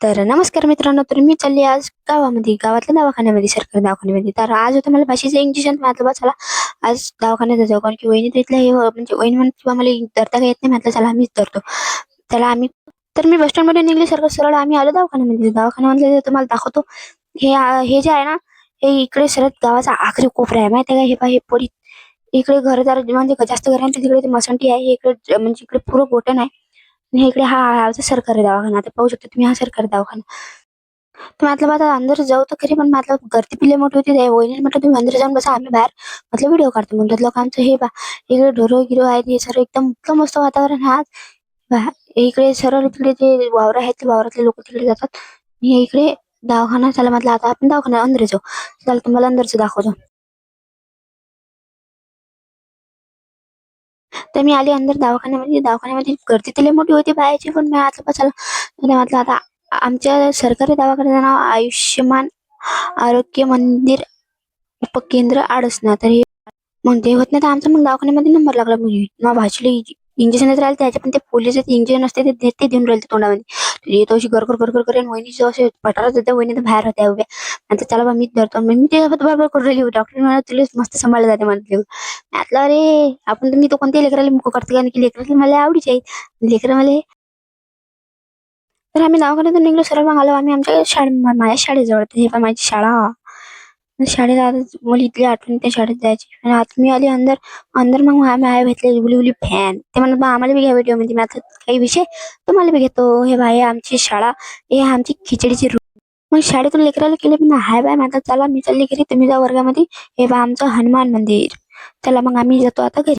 तर नमस्कार मित्रांनो तर मी चालली आज गावामध्ये गावातल्या दवाखान्यामध्ये सरकारी दवाखान्यामध्ये. तर आज होतं मला भाषेचं इंजेक्शन म्हटलं बा चला. आज दवाखान्यात जाऊ कारण की वहिनी तिथलं हे म्हणजे वहिनी म्हणून किंवा मला धरता काही येत नाही म्हटलं चला आम्हीच धरतो. त्याला आम्ही तर मी बसमध्ये निघले सरळ सरळ आम्ही आलो दवाखान्यामध्ये. दवाखान्यामध्ये तुम्हाला दाखवतो हे हे जे आहे ना हे इकडे सरळ गावाचा आखरी कोपरा आहे. माहिती आहे का? हे पहा हे पोरी इकडे घरदार म्हणजे जास्त घरांच्या तिकडे ते मसंटी आहे इकडे म्हणजे इकडे पुरं गोटन आहे. आणि इकडे हा हा सरकारी दवाखाना आता पाहू शकता तुम्ही हा सरकारी दवाखाना. तर म्हटलं आता अंदर जाऊ तर खरी पण म्हटलं गर्दी पिले मोठी होती त्या वहिनी म्हटलं तुम्ही अंदर जाऊन बसा आम्ही बाहेर म्हटलं व्हिडिओ काढतो. मग त्यातलं आमचं हे बा इकडे ढोरं गिरो आहेत हे सर्व एकदम इतकं मस्त वातावरण हा आज. बा, इकडे सरळ तिकडे जे वावर आहेत ते वावरातले लोक तिकडे जातात. आणि इकडे दवाखाना चला म्हटलं आता आपण दवाखाना अंदर जाऊ. चला तुम्हाला अंदरचं दाखवतो. तर मी आली अंदर दवाखान्यामध्ये. दवाखान्यामध्ये गर्दी तर लई मोठी होती बायाची पण मी आता बा म्हटलं आता आमच्या सरकारी दवाखान्याचं नाव आयुष्यमान आरोग्य मंदिर उपकेंद्र आडसना तर हे मग ते होत नाही तर आमचा मग दवाखान्यामध्ये नंबर लागला. मग मग भाजीला इंजेक्शन राहिले त्याचे पण ते पोलीस इंजेक्शन असते ते देऊन राहिले तोंडामध्ये. म्हणजे येतो अशी गरगर गरगर करेन वहिनी असे पटारात होत्या वहिनी तर बाहेर होत्या उभ्या. आणि चला बा मी धरतो. मग मी ते बरोबर करून राहिली. डॉक्टर मला तुला मस्त सांभाळलं जाते म्हटलं. म्हटलं अरे आपण तर मी तो कोणत्या लेकराला मुख करते कारण की लेकराला मला आवडीचे आहेत लेकरं मला तर आम्ही दवाखान्यातून निघलो सर्व मग आलो आम्ही आमच्या शाळे माझ्या शाळेजवळ हे पण माझी शाळा. शाळेत आता मला इथली आठवण त्या शाळेत जायची. आणि आता मी आली अंदर अंदर मग आम्ही आहे भेटले उली उली फॅन ते म्हणत बा आम्हाला बी घ्या व्हिडिओमध्ये मी आता काही विषय तुम्हाला बी घेतो. हे बाय आमची शाळा हे आमची खिचडीची रूम मग शाळेतून लेकराला केले पण हाय बाय माझा चला मी चालली घरी तुम्ही जा वर्गामध्ये. हे बा आमचं हनुमान मंदिर. चला मग आम्ही जातो आता घरी.